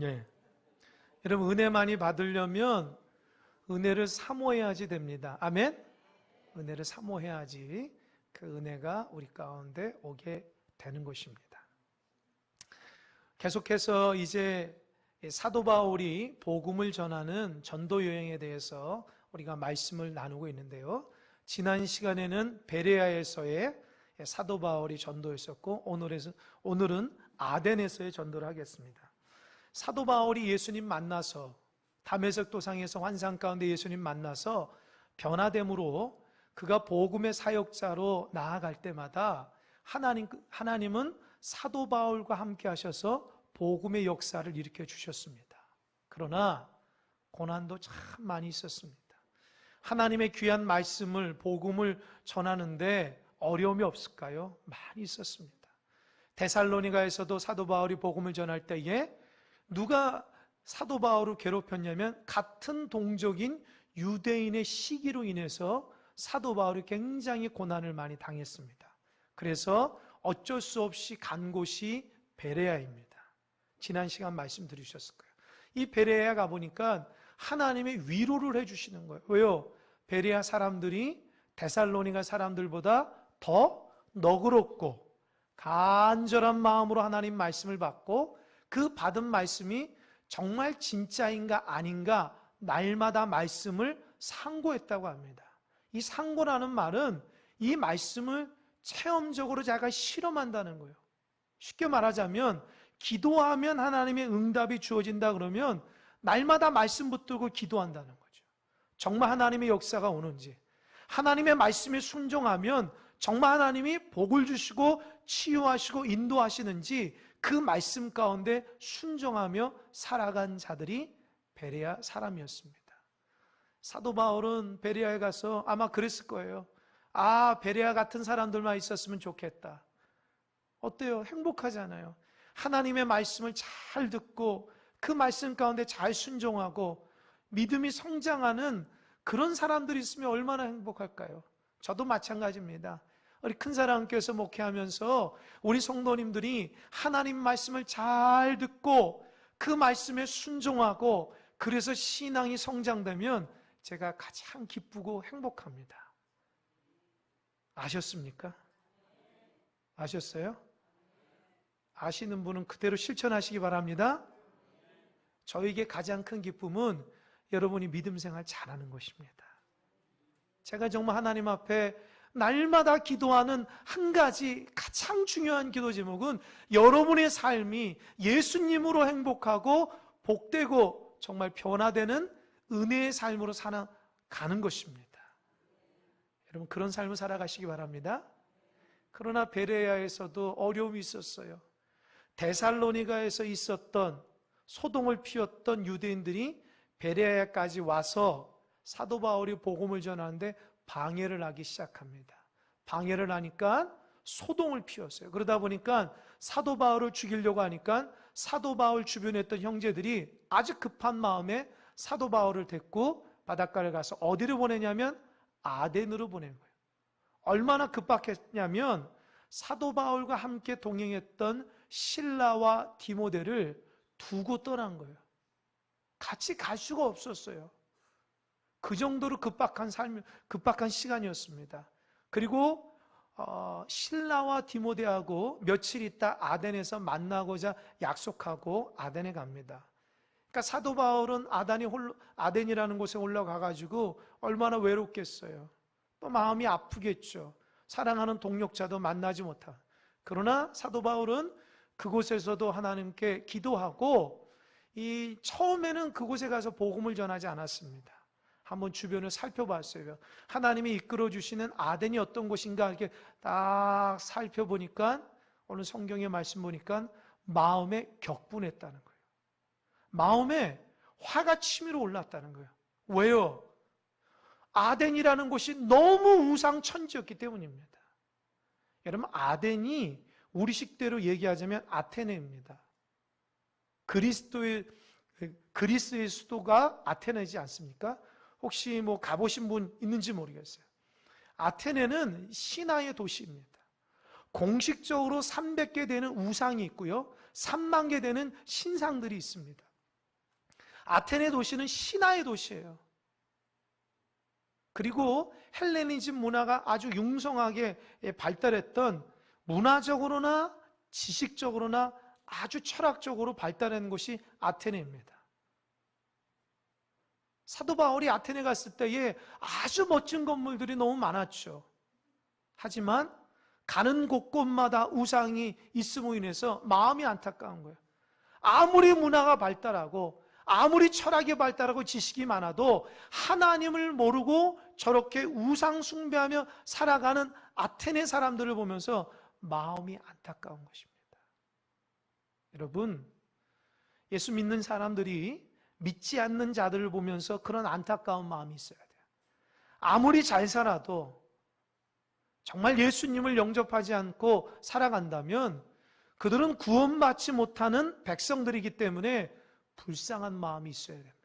예. 여러분 은혜 많이 받으려면 은혜를 사모해야지 됩니다. 아멘. 은혜를 사모해야지 그 은혜가 우리 가운데 오게 되는 것입니다. 계속해서 이제 사도 바울이 복음을 전하는 전도 여행에 대해서 우리가 말씀을 나누고 있는데요. 지난 시간에는 베레아에서의 사도 바울이 전도했었고 오늘에서 오늘은 아덴에서의 전도를 하겠습니다. 사도 바울이 예수님 만나서 담에색 도상에서 환상 가운데 예수님 만나서 변화됨으로 그가 복음의 사역자로 나아갈 때마다 하나님 하나님은 사도 바울과 함께 하셔서 복음의 역사를 일으켜 주셨습니다. 그러나 고난도 참 많이 있었습니다. 하나님의 귀한 말씀을 복음을 전하는데 어려움이 없을까요? 많이 있었습니다. 데살로니가에서도 사도 바울이 복음을 전할 때에 누가 사도 바울을 괴롭혔냐면 같은 동족인 유대인의 시기로 인해서 사도 바울이 굉장히 고난을 많이 당했습니다. 그래서 어쩔 수 없이 간 곳이 베레아입니다. 지난 시간 말씀 들으셨을 거예요. 이 베레아 가보니까 하나님의 위로를 해주시는 거예요. 왜요? 베레아 사람들이 데살로니가 사람들보다 더 너그럽고 간절한 마음으로 하나님 말씀을 받고 그 받은 말씀이 정말 진짜인가 아닌가 날마다 말씀을 상고했다고 합니다. 이 상고라는 말은 이 말씀을 체험적으로 자기가 실험한다는 거예요. 쉽게 말하자면 기도하면 하나님의 응답이 주어진다 그러면 날마다 말씀 붙들고 기도한다는 거죠. 정말 하나님의 역사가 오는지 하나님의 말씀에 순종하면 정말 하나님이 복을 주시고 치유하시고 인도하시는지 그 말씀 가운데 순종하며 살아간 자들이 베레아 사람이었습니다. 사도 바울은 베레아에 가서 아마 그랬을 거예요. 아, 베레아 같은 사람들만 있었으면 좋겠다. 어때요? 행복하잖아요. 하나님의 말씀을 잘 듣고 그 말씀 가운데 잘 순종하고 믿음이 성장하는 그런 사람들이 있으면 얼마나 행복할까요? 저도 마찬가지입니다. 우리 큰 사랑교회에서 목회하면서 우리 성도님들이 하나님 말씀을 잘 듣고 그 말씀에 순종하고 그래서 신앙이 성장되면 제가 가장 기쁘고 행복합니다. 아셨습니까? 아셨어요? 아시는 분은 그대로 실천하시기 바랍니다. 저에게 가장 큰 기쁨은 여러분이 믿음 생활 잘하는 것입니다. 제가 정말 하나님 앞에 날마다 기도하는 한 가지 가장 중요한 기도 제목은 여러분의 삶이 예수님으로 행복하고 복되고 정말 변화되는 은혜의 삶으로 살아가는 것입니다. 여러분 그런 삶을 살아가시기 바랍니다. 그러나 베레야에서도 어려움이 있었어요. 데살로니가에서 있었던 소동을 피웠던 유대인들이 베레야까지 와서 사도 바울이 복음을 전하는데 방해를 하기 시작합니다. 방해를 하니까 소동을 피웠어요. 그러다 보니까 사도 바울을 죽이려고 하니까 사도 바울 주변에 있던 형제들이 아주 급한 마음에 사도 바울을 데리고 바닷가를 가서 어디로 보내냐면 아덴으로 보낸 거예요. 얼마나 급박했냐면 사도 바울과 함께 동행했던 신라와 디모데를 두고 떠난 거예요. 같이 갈 수가 없었어요. 그 정도로 급박한 삶, 급박한 시간이었습니다. 그리고 어, 신라와 디모데하고 며칠 있다 아덴에서 만나고자 약속하고 아덴에 갑니다. 그러니까 사도 바울은 아단이 홀로, 아덴이라는 곳에 올라가 가지고 얼마나 외롭겠어요. 또 마음이 아프겠죠. 사랑하는 동력자도 만나지 못한. 그러나 사도 바울은 그곳에서도 하나님께 기도하고 이 처음에는 그곳에 가서 복음을 전하지 않았습니다. 한번 주변을 살펴봤어요. 하나님이 이끌어 주시는 아덴이 어떤 곳인가 이렇게 딱 살펴보니까 오늘 성경의 말씀 보니까 마음에 격분했다는 거예요. 마음에 화가 치밀어 올랐다는 거예요. 왜요? 아덴이라는 곳이 너무 우상천지였기 때문입니다. 여러분, 아덴이 우리 식대로 얘기하자면 아테네입니다. 그리스도의, 그리스의 수도가 아테네지 않습니까? 혹시 뭐 가보신 분 있는지 모르겠어요. 아테네는 신화의 도시입니다. 공식적으로 300개 되는 우상이 있고요. 3만 개 되는 신상들이 있습니다. 아테네 도시는 신화의 도시예요. 그리고 헬레니즘 문화가 아주 융성하게 발달했던 문화적으로나 지식적으로나 아주 철학적으로 발달한 곳이 아테네입니다. 사도 바울이 아테네 갔을 때에 아주 멋진 건물들이 너무 많았죠. 하지만 가는 곳곳마다 우상이 있음으로 인해서 마음이 안타까운 거예요. 아무리 문화가 발달하고 아무리 철학이 발달하고 지식이 많아도 하나님을 모르고 저렇게 우상 숭배하며 살아가는 아테네 사람들을 보면서 마음이 안타까운 것입니다. 여러분, 예수 믿는 사람들이 믿지 않는 자들을 보면서 그런 안타까운 마음이 있어야 돼요. 아무리 잘 살아도 정말 예수님을 영접하지 않고 살아간다면 그들은 구원받지 못하는 백성들이기 때문에 불쌍한 마음이 있어야 됩니다.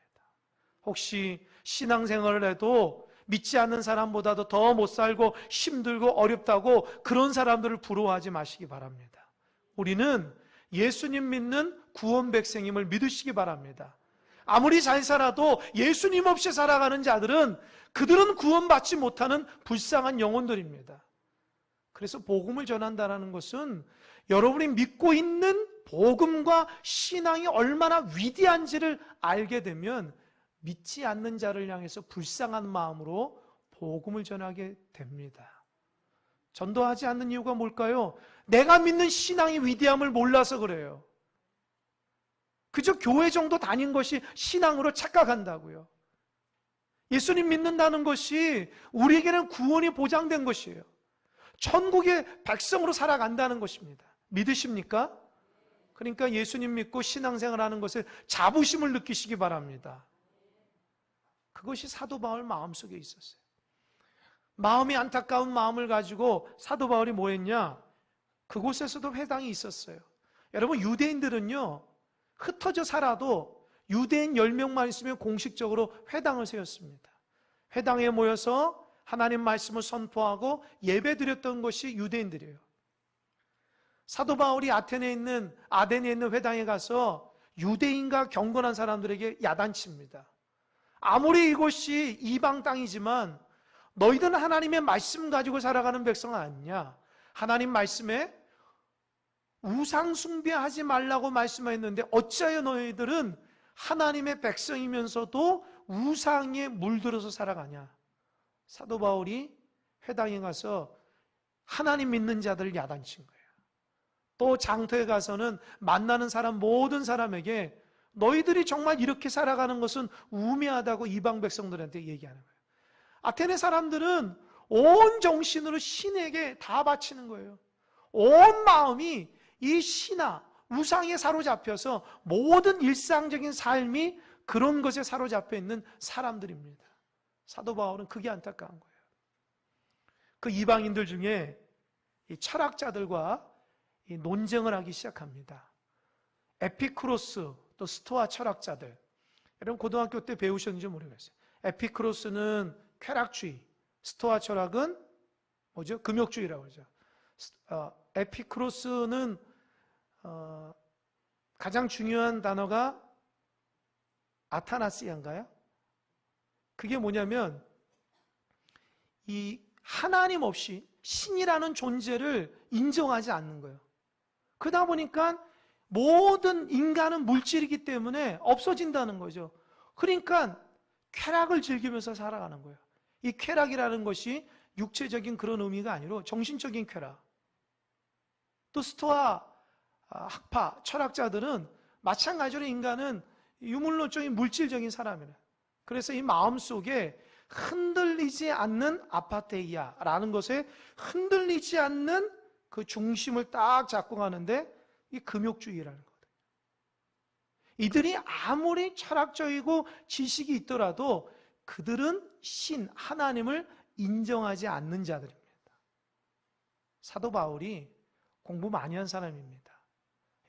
혹시 신앙생활을 해도 믿지 않는 사람보다도 더 못 살고 힘들고 어렵다고 그런 사람들을 부러워하지 마시기 바랍니다. 우리는 예수님 믿는 구원 백성임을 믿으시기 바랍니다. 아무리 잘 살아도 예수님 없이 살아가는 자들은 그들은 구원받지 못하는 불쌍한 영혼들입니다. 그래서 복음을 전한다는 것은 여러분이 믿고 있는 복음과 신앙이 얼마나 위대한지를 알게 되면 믿지 않는 자를 향해서 불쌍한 마음으로 복음을 전하게 됩니다. 전도하지 않는 이유가 뭘까요? 내가 믿는 신앙의 위대함을 몰라서 그래요. 그저 교회 정도 다닌 것이 신앙으로 착각한다고요. 예수님 믿는다는 것이 우리에게는 구원이 보장된 것이에요. 천국의 백성으로 살아간다는 것입니다. 믿으십니까? 그러니까 예수님 믿고 신앙생활 하는 것에 자부심을 느끼시기 바랍니다. 그것이 사도 바울 마음속에 있었어요. 마음이 안타까운 마음을 가지고 사도 바울이 뭐 했냐? 그곳에서도 회당이 있었어요. 여러분, 유대인들은요, 흩어져 살아도 유대인 10명만 있으면 공식적으로 회당을 세웠습니다. 회당에 모여서 하나님 말씀을 선포하고 예배 드렸던 것이 유대인들이에요. 사도 바울이 아테네에 있는 아덴에 있는 회당에 가서 유대인과 경건한 사람들에게 야단칩니다. 아무리 이곳이 이방 땅이지만 너희들은 하나님의 말씀 가지고 살아가는 백성 아니냐? 하나님 말씀에 우상 숭배하지 말라고 말씀하였는데 어찌하여 너희들은 하나님의 백성이면서도 우상에 물들어서 살아가냐? 사도 바울이 회당에 가서 하나님 믿는 자들을 야단친 거예요. 또 장터에 가서는 만나는 사람 모든 사람에게 너희들이 정말 이렇게 살아가는 것은 우매하다고 이방 백성들한테 얘기하는 거예요. 아테네 사람들은 온 정신으로 신에게 다 바치는 거예요. 온 마음이 이 신화, 우상에 사로잡혀서 모든 일상적인 삶이 그런 것에 사로잡혀 있는 사람들입니다. 사도 바울은 그게 안타까운 거예요. 그 이방인들 중에 이 철학자들과 이 논쟁을 하기 시작합니다. 에피크로스 또 스토아 철학자들. 여러분 고등학교 때 배우셨는지 모르겠어요. 에피크로스는 쾌락주의, 스토아 철학은 뭐죠? 금욕주의라고 하죠. 어, 에피크로스는 어, 가장 중요한 단어가 아타나시아인가요? 그게 뭐냐면 이 하나님 없이 신이라는 존재를 인정하지 않는 거예요. 그러다 보니까 모든 인간은 물질이기 때문에 없어진다는 거죠. 그러니까 쾌락을 즐기면서 살아가는 거예요. 이 쾌락이라는 것이 육체적인 그런 의미가 아니라 정신적인 쾌락. 또 스토아 아, 학파, 철학자들은 마찬가지로 인간은 유물론적인 물질적인 사람이에요. 그래서 이 마음 속에 흔들리지 않는 아파테이아라는 것에 흔들리지 않는 그 중심을 딱 잡고 가는데 이 금욕주의라는 거거든요. 이들이 아무리 철학적이고 지식이 있더라도 그들은 신, 하나님을 인정하지 않는 자들입니다. 사도 바울이 공부 많이 한 사람입니다.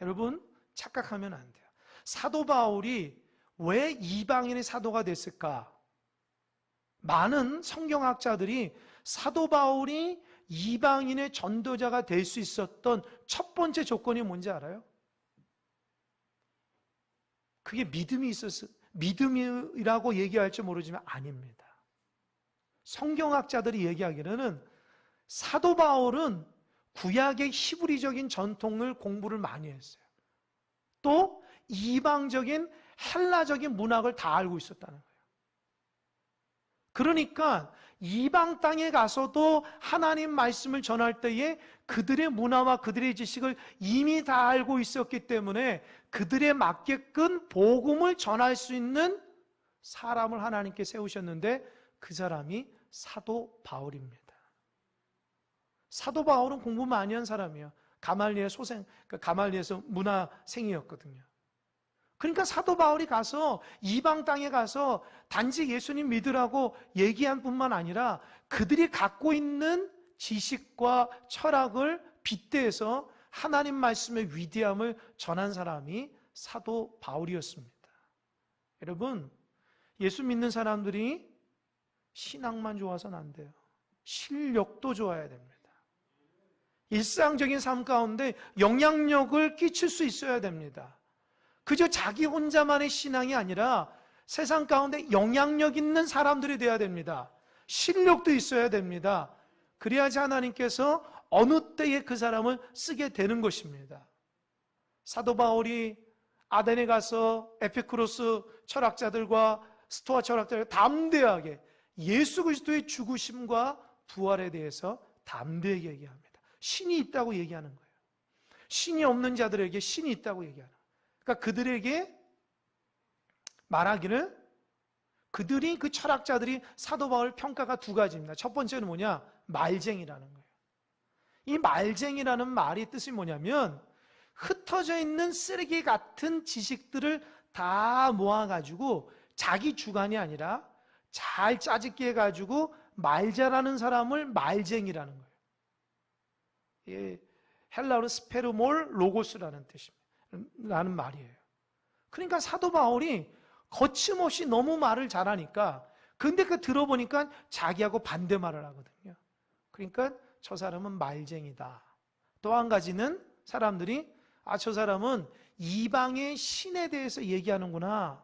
여러분, 착각하면 안 돼요. 사도 바울이 왜 이방인의 사도가 됐을까? 많은 성경학자들이 사도 바울이 이방인의 전도자가 될 수 있었던 첫 번째 조건이 뭔지 알아요? 그게 믿음이 있었어. 믿음이라고 얘기할지 모르지만 아닙니다. 성경학자들이 얘기하기로는 사도 바울은 구약의 히브리적인 전통을 공부를 많이 했어요. 또 이방적인 헬라적인 문학을 다 알고 있었다는 거예요. 그러니까 이방 땅에 가서도 하나님 말씀을 전할 때에 그들의 문화와 그들의 지식을 이미 다 알고 있었기 때문에 그들에 맞게끔 복음을 전할 수 있는 사람을 하나님께 세우셨는데 그 사람이 사도 바울입니다. 사도 바울은 공부 많이 한 사람이에요. 가말리의 소생, 그 가말리에서 문화생이었거든요. 그러니까 사도 바울이 가서 이방 땅에 가서 단지 예수님 믿으라고 얘기한 뿐만 아니라 그들이 갖고 있는 지식과 철학을 빗대서 하나님 말씀의 위대함을 전한 사람이 사도 바울이었습니다. 여러분, 예수 믿는 사람들이 신앙만 좋아서는 안 돼요. 실력도 좋아야 됩니다. 일상적인 삶 가운데 영향력을 끼칠 수 있어야 됩니다. 그저 자기 혼자만의 신앙이 아니라 세상 가운데 영향력 있는 사람들이 되어야 됩니다. 실력도 있어야 됩니다. 그래야지 하나님께서 어느 때에 그 사람을 쓰게 되는 것입니다. 사도 바울이 아덴에 가서 에피크로스 철학자들과 스토아 철학자들 담대하게 예수 그리스도의 죽으심과 부활에 대해서 담대하게 얘기합니다. 신이 있다고 얘기하는 거예요. 신이 없는 자들에게 신이 있다고 얘기하는 거예요. 그러니까 그들에게 말하기를 그들이 그 철학자들이 사도 바울 평가가 두 가지입니다. 첫 번째는 뭐냐? 말쟁이라는 거예요. 이 말쟁이라는 말이 뜻이 뭐냐면 흩어져 있는 쓰레기 같은 지식들을 다 모아 가지고 자기 주관이 아니라 잘 짜집게 해 가지고 말 잘하는 사람을 말쟁이라는 거예요. 예, 헬라어로 스페르몰 로고스라는 뜻입니다. 라는 말이에요. 그러니까 사도 바울이 거침없이 너무 말을 잘하니까 근데 그 들어보니까 자기하고 반대 말을 하거든요. 그러니까 저 사람은 말쟁이다. 또 한 가지는 사람들이 아, 저 사람은 이방의 신에 대해서 얘기하는구나.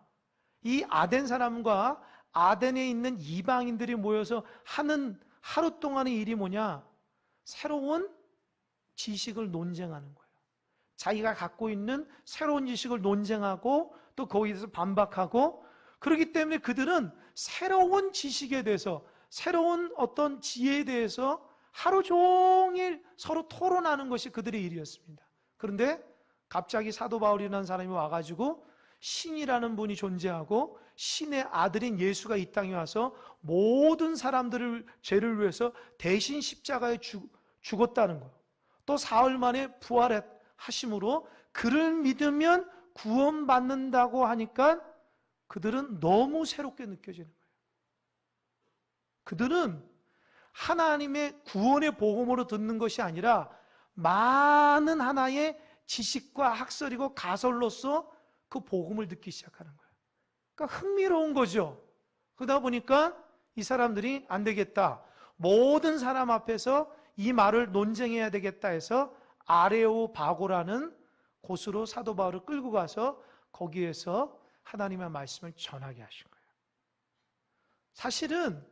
이 아덴 사람과 아덴에 있는 이방인들이 모여서 하는 하루 동안의 일이 뭐냐? 새로운 지식을 논쟁하는 거예요. 자기가 갖고 있는 새로운 지식을 논쟁하고 또 거기에서 반박하고 그렇기 때문에 그들은 새로운 지식에 대해서 새로운 어떤 지혜에 대해서 하루 종일 서로 토론하는 것이 그들의 일이었습니다. 그런데 갑자기 사도 바울이라는 사람이 와가지고 신이라는 분이 존재하고 신의 아들인 예수가 이 땅에 와서 모든 사람들을 죄를 위해서 대신 십자가에 죽, 죽었다는 거예요. 또 사흘 만에 부활하심으로 그를 믿으면 구원받는다고 하니까 그들은 너무 새롭게 느껴지는 거예요. 그들은 하나님의 구원의 복음으로 듣는 것이 아니라 많은 하나의 지식과 학설이고 가설로서 그 복음을 듣기 시작하는 거예요. 그러니까 흥미로운 거죠. 그러다 보니까 이 사람들이 안 되겠다. 모든 사람 앞에서 이 말을 논쟁해야 되겠다 해서 아레오 바고라는 곳으로 사도 바울을 끌고 가서 거기에서 하나님의 말씀을 전하게 하신 거예요. 사실은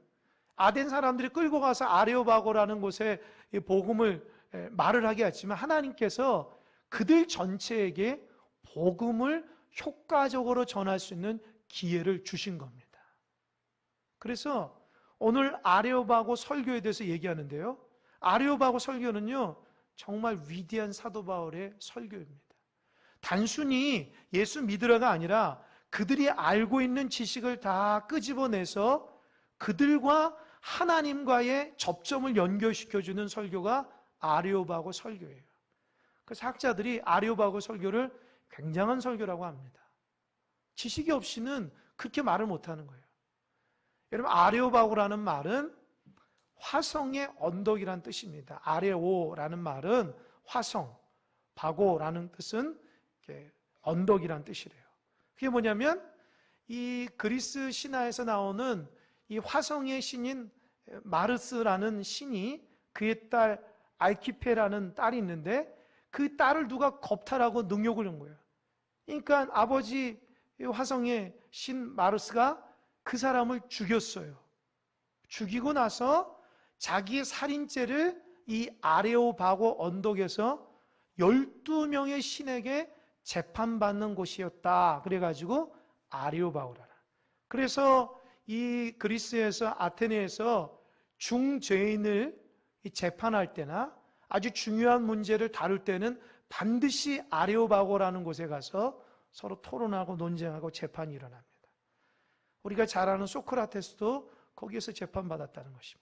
아덴 사람들이 끌고 가서 아레오바고라는 곳에 복음을 말을 하게 했지만 하나님께서 그들 전체에게 복음을 효과적으로 전할 수 있는 기회를 주신 겁니다. 그래서 오늘 아레오바고 설교에 대해서 얘기하는데요. 아레오바고 설교는요, 정말 위대한 사도 바울의 설교입니다. 단순히 예수 믿으라가 아니라 그들이 알고 있는 지식을 다 끄집어내서 그들과 하나님과의 접점을 연결시켜주는 설교가 아레오바고 설교예요. 그래서 학자들이 아레오바고 설교를 굉장한 설교라고 합니다. 지식이 없이는 그렇게 말을 못하는 거예요. 여러분 아레오바고라는 말은 화성의 언덕이란 뜻입니다. 아레오라는 말은 화성, 바고라는 뜻은 언덕이란 뜻이래요. 그게 뭐냐면 이 그리스 신화에서 나오는 이 화성의 신인 마르스라는 신이 그의 딸 알키페라는 딸이 있는데 그 딸을 누가 겁탈하고 능욕을 한 거예요. 그러니까 아버지 화성의 신 마르스가 그 사람을 죽였어요. 죽이고 나서 자기의 살인죄를 이 아레오바고 언덕에서 12명의 신에게 재판받는 곳이었다. 그래가지고 아레오바고라. 그래서 이 그리스에서 아테네에서 중죄인을 재판할 때나 아주 중요한 문제를 다룰 때는 반드시 아레오바고라는 곳에 가서 서로 토론하고 논쟁하고 재판이 일어납니다. 우리가 잘 아는 소크라테스도 거기에서 재판받았다는 것입니다.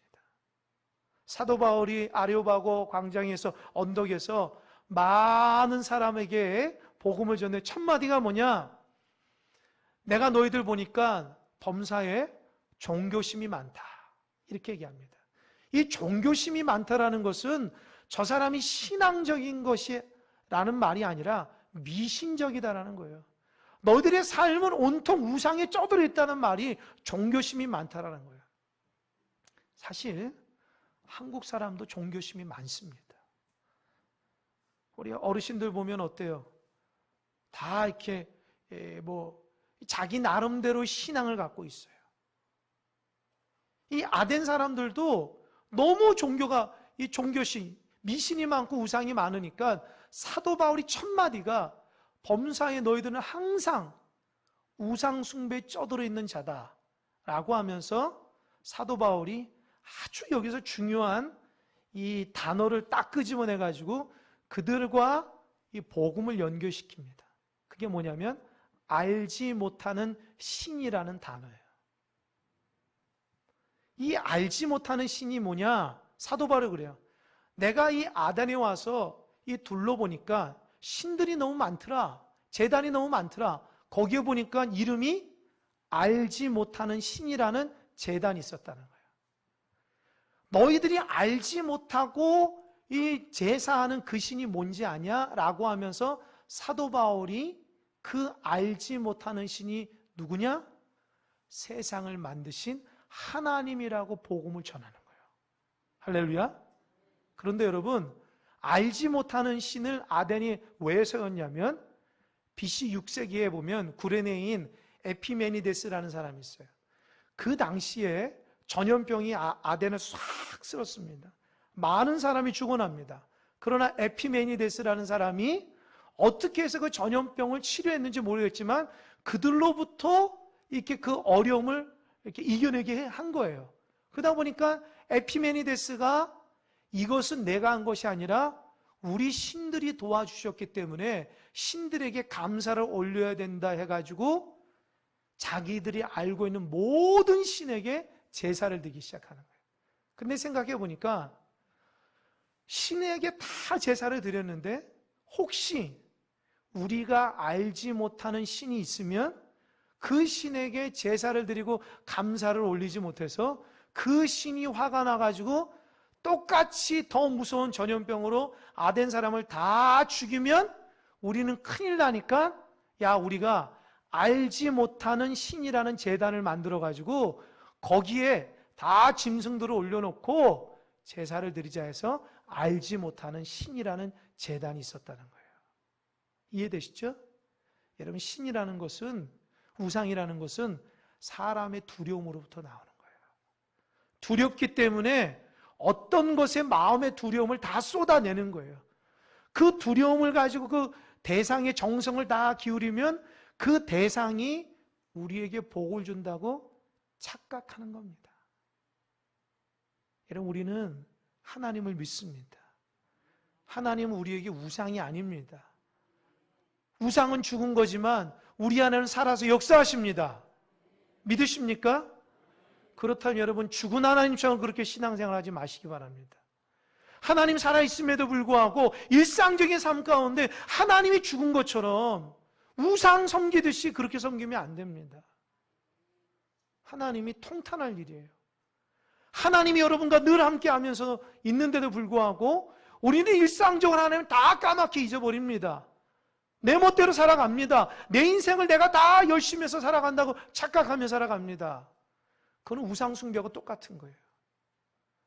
사도 바울이 아레오바고 광장에서 언덕에서 많은 사람에게 복음을 전해 첫 마디가 뭐냐? 내가 너희들 보니까 범사에 종교심이 많다. 이렇게 얘기합니다. 이 종교심이 많다라는 것은 저 사람이 신앙적인 것이라는 말이 아니라 미신적이다라는 거예요. 너희들의 삶은 온통 우상에 쩌들어 있다는 말이 종교심이 많다라는 거예요. 사실 한국 사람도 종교심이 많습니다. 우리 어르신들 보면 어때요? 다 이렇게 뭐 자기 나름대로 신앙을 갖고 있어요. 이 아덴 사람들도 너무 종교가 이 종교심 미신이 많고 우상이 많으니까 사도 바울이 첫 마디가 범사에 너희들은 항상 우상 숭배에 쩌들어 있는 자다라고 하면서 사도 바울이 아주 여기서 중요한 이 단어를 딱 끄집어내 가지고 그들과 이 복음을 연결시킵니다. 그게 뭐냐면 알지 못하는 신이라는 단어예요. 이 알지 못하는 신이 뭐냐? 사도 바울이 그래요. 내가 이 아단에 와서 이 둘러보니까 신들이 너무 많더라. 재단이 너무 많더라. 거기에 보니까 이름이 알지 못하는 신이라는 재단이 있었다는 거예요. 너희들이 알지 못하고 이 제사하는 그 신이 뭔지 아냐? 라고 하면서 사도 바울이 그 알지 못하는 신이 누구냐? 세상을 만드신 하나님이라고 복음을 전하는 거예요. 할렐루야. 그런데 여러분, 알지 못하는 신을 아덴이 왜 세웠냐면 BC 6세기에 보면 구레네인 에피메니데스라는 사람이 있어요. 그 당시에 전염병이 아, 덴을 싹 쓸었습니다. 많은 사람이 죽어납니다. 그러나 에피메니데스라는 사람이 어떻게 해서 그 전염병을 치료했는지 모르겠지만 그들로부터 이렇게 그 어려움을 이렇게 이겨내게 한 거예요. 그러다 보니까 에피메니데스가 이것은 내가 한 것이 아니라 우리 신들이 도와주셨기 때문에 신들에게 감사를 올려야 된다 해가지고 자기들이 알고 있는 모든 신에게 제사를 드기 시작하는 거예요. 근데 생각해 보니까 신에게 다 제사를 드렸는데 혹시 우리가 알지 못하는 신이 있으면 그 신에게 제사를 드리고 감사를 올리지 못해서 그 신이 화가 나가지고 똑같이 더 무서운 전염병으로 아덴 사람을 다 죽이면 우리는 큰일 나니까 야 우리가 알지 못하는 신이라는 재단을 만들어 가지고 거기에 다 짐승들을 올려놓고 제사를 드리자 해서 알지 못하는 신이라는 재단이 있었다는 거예요. 이해되시죠? 여러분 신이라는 것은 우상이라는 것은 사람의 두려움으로부터 나오는 거예요. 두렵기 때문에 어떤 것에 마음의 두려움을 다 쏟아내는 거예요. 그 두려움을 가지고 그 대상의 정성을 다 기울이면 그 대상이 우리에게 복을 준다고 착각하는 겁니다. 여러분, 우리는 하나님을 믿습니다. 하나님은 우리에게 우상이 아닙니다. 우상은 죽은 거지만 우리 안에는 살아서 역사하십니다. 믿으십니까? 그렇다면 여러분 죽은 하나님처럼 그렇게 신앙생활 하지 마시기 바랍니다. 하나님 살아있음에도 불구하고 일상적인 삶 가운데 하나님이 죽은 것처럼 우상 섬기듯이 그렇게 섬기면 안 됩니다. 하나님이 통탄할 일이에요. 하나님이 여러분과 늘 함께 하면서 있는데도 불구하고 우리는 일상적으로 하나님 다 까맣게 잊어버립니다. 내 멋대로 살아갑니다. 내 인생을 내가 다 열심히 해서 살아간다고 착각하며 살아갑니다. 그건 우상숭배하고 똑같은 거예요.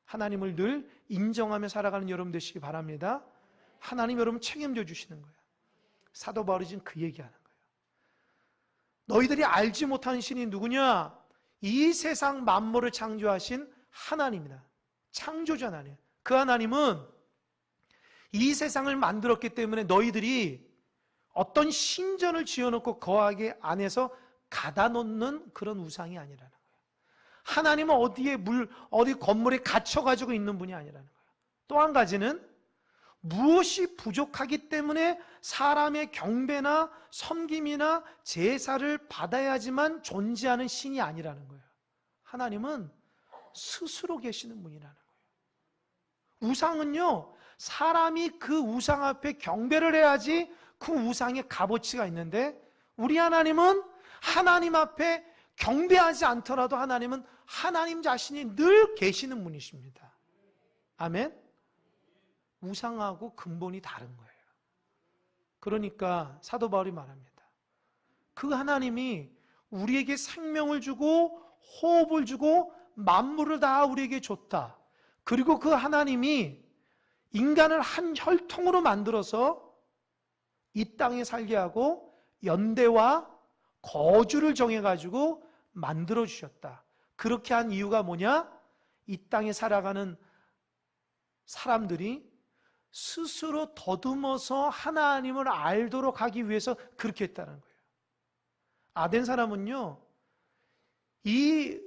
하나님을 늘 인정하며 살아가는 여러분 되시기 바랍니다. 하나님 여러분 책임져 주시는 거예요. 사도 바울이 지금 그 얘기하는 거예요. 너희들이 알지 못하는 신이 누구냐? 이 세상 만물을 창조하신 하나님이다. 창조자 하나님. 그 하나님은 이 세상을 만들었기 때문에 너희들이 어떤 신전을 지어놓고 거하게 안에서 가다 놓는 그런 우상이 아니라는 거예요. 하나님은 어디에 물, 어디 건물에 갇혀가지고 있는 분이 아니라는 거예요. 또 한 가지는 무엇이 부족하기 때문에 사람의 경배나 섬김이나 제사를 받아야지만 존재하는 신이 아니라는 거예요. 하나님은 스스로 계시는 분이라는 거예요. 우상은요, 사람이 그 우상 앞에 경배를 해야지 그 우상의 값어치가 있는데 우리 하나님은 하나님 앞에 경배하지 않더라도 하나님은 하나님 자신이 늘 계시는 분이십니다. 아멘? 우상하고 근본이 다른 거예요. 그러니까 사도 바울이 말합니다. 그 하나님이 우리에게 생명을 주고 호흡을 주고 만물을 다 우리에게 줬다. 그리고 그 하나님이 인간을 한 혈통으로 만들어서 이 땅에 살게 하고 연대와 거주를 정해가지고 만들어 주셨다. 그렇게 한 이유가 뭐냐? 이 땅에 살아가는 사람들이 스스로 더듬어서 하나님을 알도록 하기 위해서 그렇게 했다는 거예요. 아덴 사람은요, 이,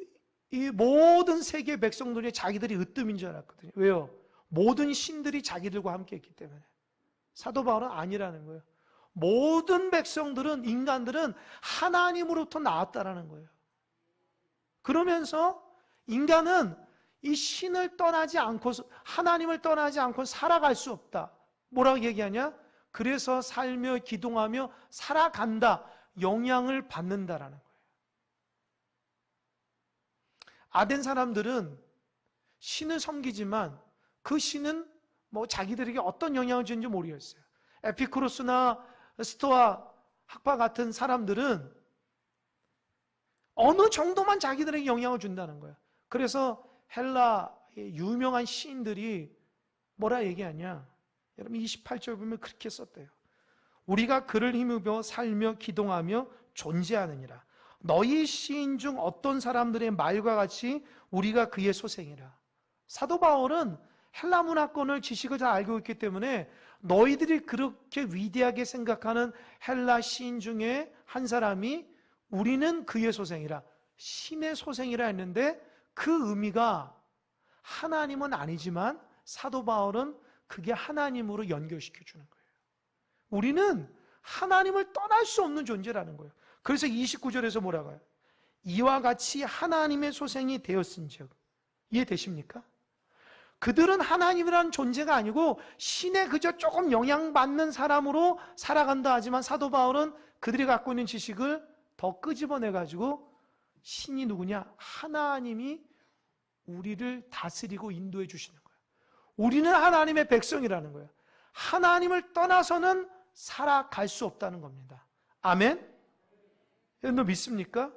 이 모든 세계 백성들이 자기들이 으뜸인 줄 알았거든요. 왜요? 모든 신들이 자기들과 함께 했기 때문에. 사도 바울은 아니라는 거예요. 모든 백성들은, 인간들은 하나님으로부터 나왔다라는 거예요. 그러면서 인간은 이 신을 떠나지 않고 하나님을 떠나지 않고 살아갈 수 없다. 뭐라고 얘기하냐? 그래서 살며 기동하며 살아간다. 영향을 받는다라는 거예요. 아덴 사람들은 신을 섬기지만 그 신은 뭐 자기들에게 어떤 영향을 주는지 모르겠어요. 에피크로스나 스토아 학파 같은 사람들은 어느 정도만 자기들에게 영향을 준다는 거예요. 그래서 헬라의 유명한 시인들이 뭐라 얘기하냐? 여러분 28절 보면 그렇게 썼대요. 우리가 그를 힘입어 살며 기동하며 존재하느니라. 너희 시인 중 어떤 사람들의 말과 같이 우리가 그의 소생이라. 사도 바울은 헬라 문화권을 지식을 잘 알고 있기 때문에 너희들이 그렇게 위대하게 생각하는 헬라 시인 중에 한 사람이 우리는 그의 소생이라. 신의 소생이라 했는데 그 의미가 하나님은 아니지만 사도 바울은 그게 하나님으로 연결시켜 주는 거예요. 우리는 하나님을 떠날 수 없는 존재라는 거예요. 그래서 29절에서 뭐라고 해요? 이와 같이 하나님의 소생이 되었은즉 이해되십니까? 그들은 하나님이라는 존재가 아니고 신에 그저 조금 영향받는 사람으로 살아간다 하지만 사도 바울은 그들이 갖고 있는 지식을 더 끄집어내 가지고 신이 누구냐? 하나님이 우리를 다스리고 인도해 주시는 거예요. 우리는 하나님의 백성이라는 거예요. 하나님을 떠나서는 살아갈 수 없다는 겁니다. 아멘? 너 믿습니까?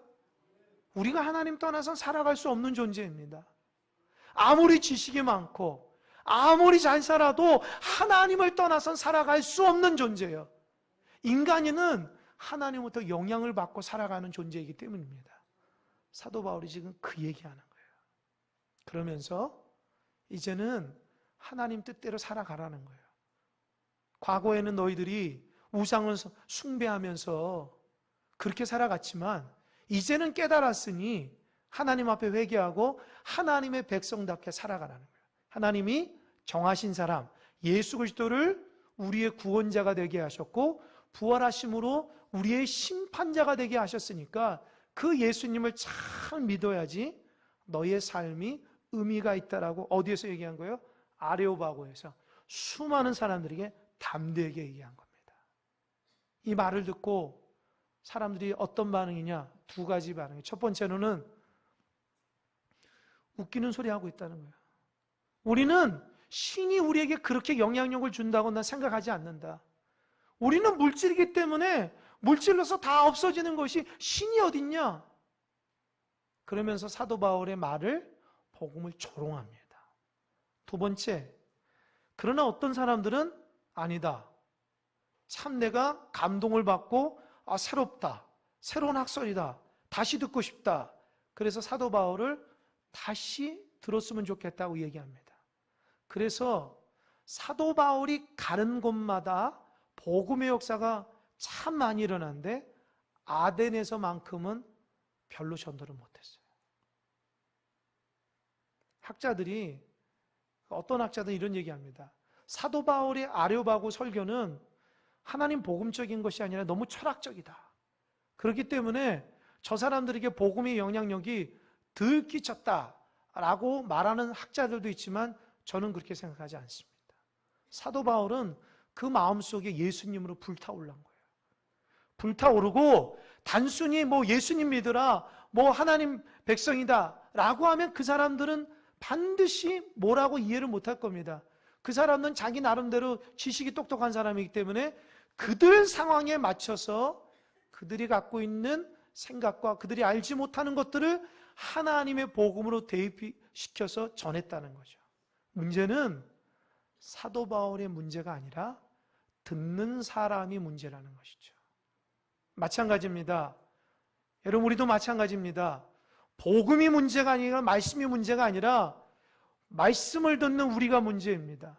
우리가 하나님 떠나서 살아갈 수 없는 존재입니다. 아무리 지식이 많고, 아무리 잘 살아도 하나님을 떠나선 살아갈 수 없는 존재예요. 인간인은 하나님부터 영향을 받고 살아가는 존재이기 때문입니다. 사도 바울이 지금 그 얘기하는 거예요. 그러면서 이제는 하나님 뜻대로 살아가라는 거예요. 과거에는 너희들이 우상을 숭배하면서 그렇게 살아갔지만 이제는 깨달았으니 하나님 앞에 회개하고 하나님의 백성답게 살아가라는 거예요. 하나님이 정하신 사람 예수 그리스도를 우리의 구원자가 되게 하셨고 부활하심으로 우리의 심판자가 되게 하셨으니까 그 예수님을 잘 믿어야지 너의 삶이 의미가 있다라고 어디에서 얘기한 거예요? 아레오바고에서 수많은 사람들에게 담대하게 얘기한 겁니다. 이 말을 듣고 사람들이 어떤 반응이냐? 두 가지 반응이. 첫 번째로는 웃기는 소리 하고 있다는 거예요. 우리는 신이 우리에게 그렇게 영향력을 준다고 난 생각하지 않는다. 우리는 물질이기 때문에 물질로서 다 없어지는 것이 신이 어딨냐? 그러면서 사도 바울의 말을 복음을 조롱합니다. 두 번째, 그러나 어떤 사람들은 아니다. 참 내가 감동을 받고 아 새롭다. 새로운 학설이다. 다시 듣고 싶다. 그래서 사도 바울을 다시 들었으면 좋겠다고 얘기합니다. 그래서 사도 바울이 가는 곳마다 복음의 역사가 참 많이 일어났는데 아덴에서만큼은 별로 전도를 못했어요. 학자들이 어떤 학자들은 이런 얘기합니다. 사도 바울의 아려바고 설교는 하나님 복음적인 것이 아니라 너무 철학적이다. 그렇기 때문에 저 사람들에게 복음의 영향력이 덜 끼쳤다라고 말하는 학자들도 있지만 저는 그렇게 생각하지 않습니다. 사도 바울은 그 마음속에 예수님으로 불타올란 거예요. 불타오르고 단순히 뭐 예수님 믿으라, 뭐 하나님 백성이다 라고 하면 그 사람들은 반드시 뭐라고 이해를 못할 겁니다. 그 사람은 자기 나름대로 지식이 똑똑한 사람이기 때문에 그들 상황에 맞춰서 그들이 갖고 있는 생각과 그들이 알지 못하는 것들을 하나님의 복음으로 대입시켜서 전했다는 거죠. 문제는 사도 바울의 문제가 아니라 듣는 사람이 문제라는 것이죠. 마찬가지입니다. 여러분, 우리도 마찬가지입니다. 복음이 문제가 아니라 말씀이 문제가 아니라 말씀을 듣는 우리가 문제입니다.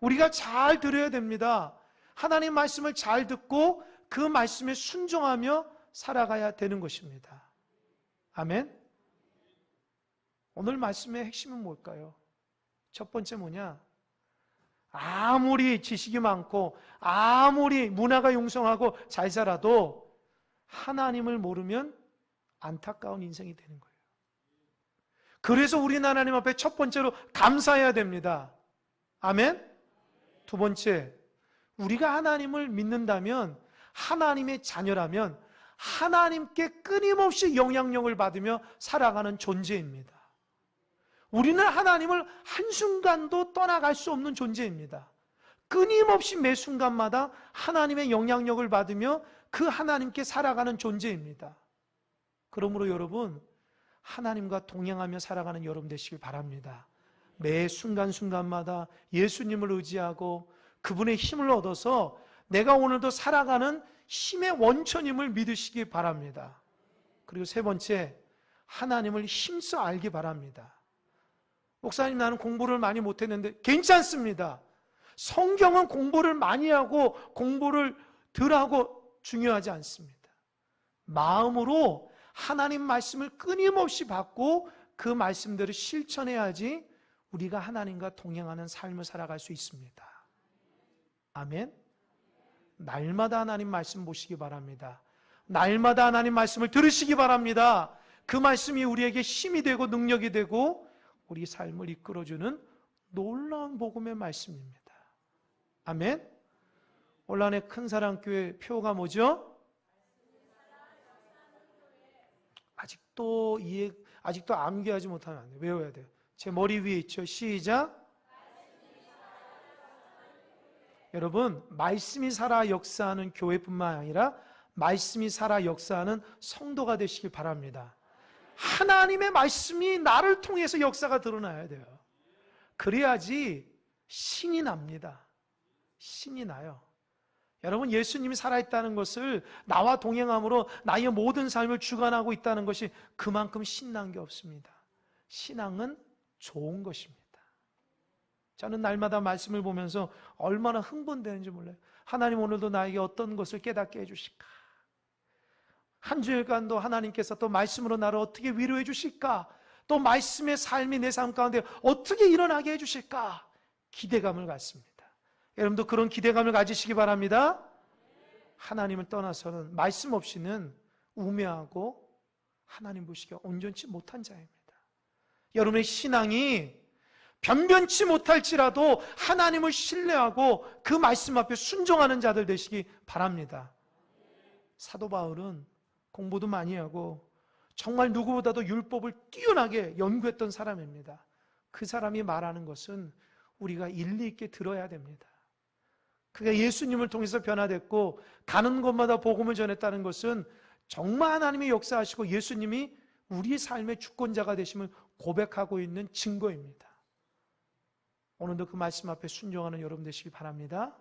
우리가 잘 들어야 됩니다. 하나님 말씀을 잘 듣고 그 말씀에 순종하며 살아가야 되는 것입니다. 아멘. 오늘 말씀의 핵심은 뭘까요? 첫 번째 뭐냐? 아무리 지식이 많고 아무리 문화가 용성하고 잘 살아도 하나님을 모르면 안타까운 인생이 되는 거예요. 그래서 우리는 하나님 앞에 첫 번째로 감사해야 됩니다. 아멘? 두 번째, 우리가 하나님을 믿는다면 하나님의 자녀라면 하나님께 끊임없이 영향력을 받으며 살아가는 존재입니다. 우리는 하나님을 한순간도 떠나갈 수 없는 존재입니다. 끊임없이 매 순간마다 하나님의 영향력을 받으며 그 하나님께 살아가는 존재입니다. 그러므로 여러분, 하나님과 동행하며 살아가는 여러분 되시길 바랍니다. 매 순간순간마다 예수님을 의지하고 그분의 힘을 얻어서 내가 오늘도 살아가는 힘의 원천임을 믿으시기 바랍니다. 그리고 세 번째, 하나님을 힘써 알기 바랍니다. 목사님 나는 공부를 많이 못했는데 괜찮습니다. 성경은 공부를 많이 하고 공부를 덜 하고 중요하지 않습니다. 마음으로 하나님 말씀을 끊임없이 받고 그 말씀대로 실천해야지 우리가 하나님과 동행하는 삶을 살아갈 수 있습니다. 아멘. 날마다 하나님 말씀 보시기 바랍니다. 날마다 하나님 말씀을 들으시기 바랍니다. 그 말씀이 우리에게 힘이 되고 능력이 되고 우리 삶을 이끌어주는 놀라운 복음의 말씀입니다. 아멘. 올란의 큰 사랑교회 표가 뭐죠? 아직도 이해, 아직도 암기하지 못하면 안 돼요. 외워야 돼요. 제 머리 위에 있죠. 시작. 여러분, 말씀이 살아 역사하는 교회뿐만 아니라 말씀이 살아 역사하는 성도가 되시길 바랍니다. 하나님의 말씀이 나를 통해서 역사가 드러나야 돼요. 그래야지 신이 납니다. 신이 나요. 여러분, 예수님이 살아있다는 것을 나와 동행함으로 나의 모든 삶을 주관하고 있다는 것이 그만큼 신난 게 없습니다. 신앙은 좋은 것입니다. 저는 날마다 말씀을 보면서 얼마나 흥분되는지 몰라요. 하나님 오늘도 나에게 어떤 것을 깨닫게 해주실까? 한 주일간도 하나님께서 또 말씀으로 나를 어떻게 위로해 주실까? 또 말씀의 삶이 내 삶 가운데 어떻게 일어나게 해 주실까? 기대감을 갖습니다. 여러분도 그런 기대감을 가지시기 바랍니다. 하나님을 떠나서는 말씀 없이는 우매하고 하나님 보시기에 온전치 못한 자입니다. 여러분의 신앙이 변변치 못할지라도 하나님을 신뢰하고 그 말씀 앞에 순종하는 자들 되시기 바랍니다. 사도 바울은 공부도 많이 하고 정말 누구보다도 율법을 뛰어나게 연구했던 사람입니다. 그 사람이 말하는 것은 우리가 일리 있게 들어야 됩니다. 그가 예수님을 통해서 변화됐고 가는 곳마다 복음을 전했다는 것은 정말 하나님이 역사하시고 예수님이 우리 삶의 주권자가 되심을 고백하고 있는 증거입니다. 오늘도 그 말씀 앞에 순종하는 여러분 되시기 바랍니다.